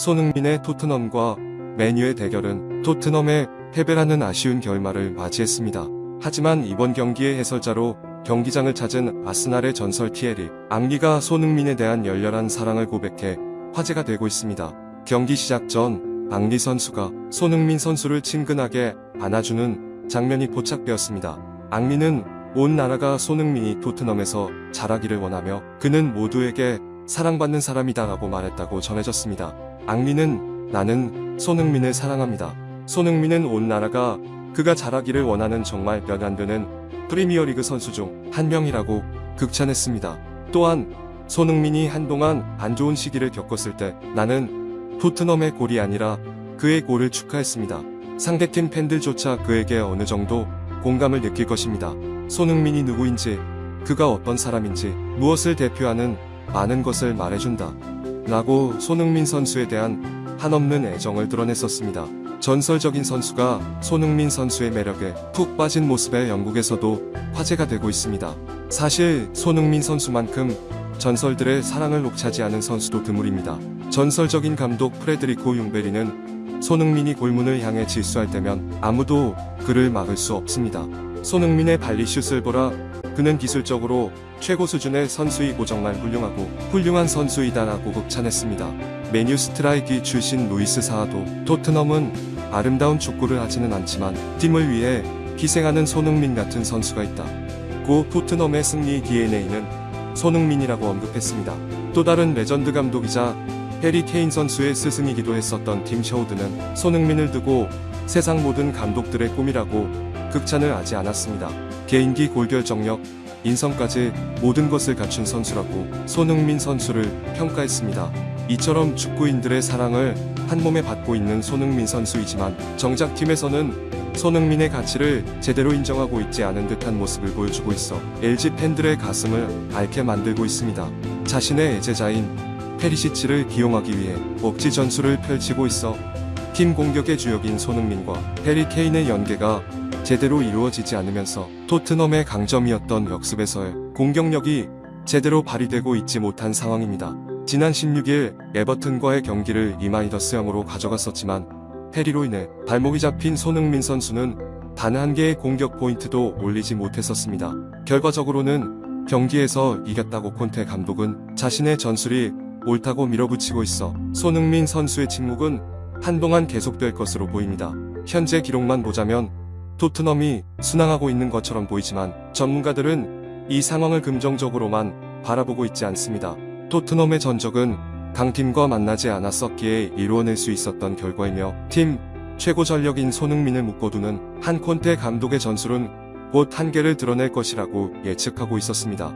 손흥민의 토트넘과 메뉴의 대결은 토트넘의 패배라는 아쉬운 결말을 맞이했습니다. 하지만 이번 경기의 해설자로 경기장을 찾은 아스날의 전설 티에리 앙리가 손흥민에 대한 열렬한 사랑을 고백해 화제가 되고 있습니다. 경기 시작 전 앙리 선수가 손흥민 선수를 친근하게 안아주는 장면이 포착되었습니다. 앙리는 온 나라가 손흥민이 토트넘에서 잘하기를 원하며 그는 모두에게 사랑받는 사람이다라고 말했다고 전해졌습니다. 앙리는 나는 손흥민을 사랑합니다. 손흥민은 온 나라가 그가 잘하기를 원하는 정말 몇 안 되는 프리미어리그 선수 중 한 명이라고 극찬했습니다. 또한 손흥민이 한동안 안 좋은 시기를 겪었을 때 나는 토트넘의 골이 아니라 그의 골을 축하했습니다. 상대팀 팬들조차 그에게 어느 정도 공감을 느낄 것입니다. 손흥민이 누구인지, 그가 어떤 사람인지, 무엇을 대표하는 많은 것을 말해준다. 라고 손흥민 선수에 대한 한없는 애정을 드러냈었습니다. 전설적인 선수가 손흥민 선수의 매력에 푹 빠진 모습에 영국에서도 화제가 되고 있습니다. 사실 손흥민 선수만큼 전설들의 사랑을 녹차지하는 선수도 드물입니다. 전설적인 감독 프레드리코 융베리는 손흥민이 골문을 향해 질수할 때면 아무도 그를 막을 수 없습니다. 손흥민의 발리슛을 보라 그는 기술적으로 최고 수준의 선수이고 정말 훌륭하고 훌륭한 선수이다라고 극찬했습니다. 메뉴 스트라이기 출신 루이스 사하도 토트넘은 아름다운 축구를 하지는 않지만 팀을 위해 희생하는 손흥민 같은 선수가 있다. 고 토트넘의 승리 DNA는 손흥민이라고 언급했습니다. 또 다른 레전드 감독이자 해리 케인 선수의 스승이기도 했었던 팀 셔우드는 손흥민을 두고 세상 모든 감독들의 꿈이라고 극찬을 하지 않았습니다. 개인기 골결 정력, 인성까지 모든 것을 갖춘 선수라고 손흥민 선수를 평가했습니다. 이처럼 축구인들의 사랑을 한 몸에 받고 있는 손흥민 선수이지만 정작 팀에서는 손흥민의 가치를 제대로 인정하고 있지 않은 듯한 모습을 보여주고 있어 LG 팬들의 가슴을 앓게 만들고 있습니다. 자신의 애제자인 페리시치를 기용하기 위해 억지 전술을 펼치고 있어 팀 공격의 주역인 손흥민과 해리 케인의 연계가 제대로 이루어지지 않으면서 토트넘의 강점이었던 역습에서의 공격력이 제대로 발휘되고 있지 못한 상황입니다. 지난 16일 에버튼과의 경기를 이마이더스형으로 가져갔었지만 해리로 인해 발목이 잡힌 손흥민 선수는 단 한 개의 공격 포인트도 올리지 못했었습니다. 결과적으로는 경기에서 이겼다고 콘테 감독은 자신의 전술이 옳다고 밀어붙이고 있어 손흥민 선수의 침묵은 한동안 계속될 것으로 보입니다. 현재 기록만 보자면 토트넘이 순항하고 있는 것처럼 보이지만 전문가들은 이 상황을 긍정적으로만 바라보고 있지 않습니다. 토트넘의 전적은 강팀과 만나지 않았었기에 이루어낼 수 있었던 결과이며 팀 최고 전력인 손흥민을 묶어두는 한 콘테 감독의 전술은 곧 한계를 드러낼 것이라고 예측하고 있었습니다.